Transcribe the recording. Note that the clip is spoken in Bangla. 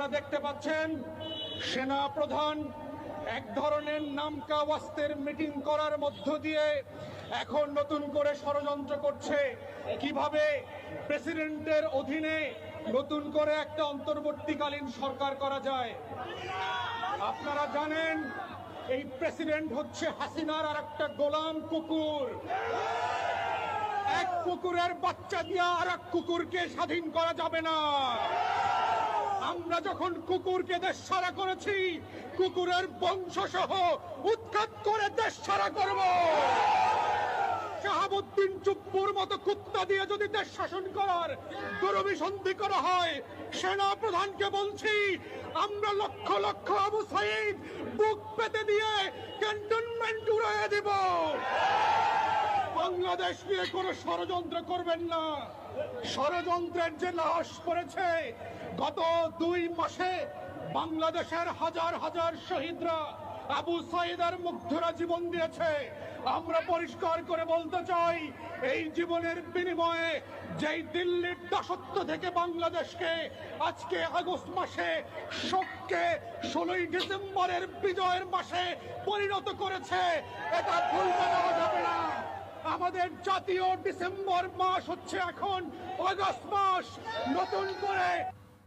আপনারা দেখতে পাচ্ছেন সেনা প্রধান এক ধরনের নামকা ওয়াস্তের মিটিং করার মধ্য দিয়ে এখন নতুন করে ষড়যন্ত্র করছে। কীভাবে প্রেসিডেন্টের অধীনে নতুন করে একটা অন্তর্বর্তীকালীন সরকার করা যায়? আপনারা জানেন, এই প্রেসিডেন্ট হচ্ছে হাসিনার আর একটা গোলাম কুকুর। এক কুকুরের বাচ্চা দিয়ে আর এক কুকুরকে স্বাধীন করা যাবে না। আমরা যখন কুকুরকে দেশ ছাড়া করেছি, কুকুরের বংশ সহ উৎখাত করে দেশ ছাড়া করব। শাহাবুদ্দিন চুপ্পুর মতো কুত্তা দিয়ে যদি দেশ শাসন করার দুরভিসন্ধি করা হয়, সেনা প্রধানকে বলছি, আমরা লক্ষ লক্ষ আবু সাইদ বুক পেতে দিয়ে ক্যান্টনমেন্ট উড়াইয়া দিব। বাংলাদেশ নিয়ে কোনো ষড়যন্ত্র করবেন না। ষড়যন্ত্রের যে লাশ পড়েছে, গত দুই মাসে বাংলাদেশের হাজার হাজার শহীদরা আবু সাইদার মুগ্ধরা জীবন দিয়েছে। আমরা পরিষ্কার করে বলতে চাই, এই জীবনের বিনিময়ে যেই দিল্লির দাসত্ব থেকে বাংলাদেশকে আজকে আগস্ট মাসে শোককে ষোলোই ডিসেম্বরের বিজয়ের মাসে পরিণত করেছে, এটা ভুলতে দেওয়া যাবে না। আমাদের জাতীয় ডিসেম্বর মাস হচ্ছে এখন আগস্ট মাস। নতুন করে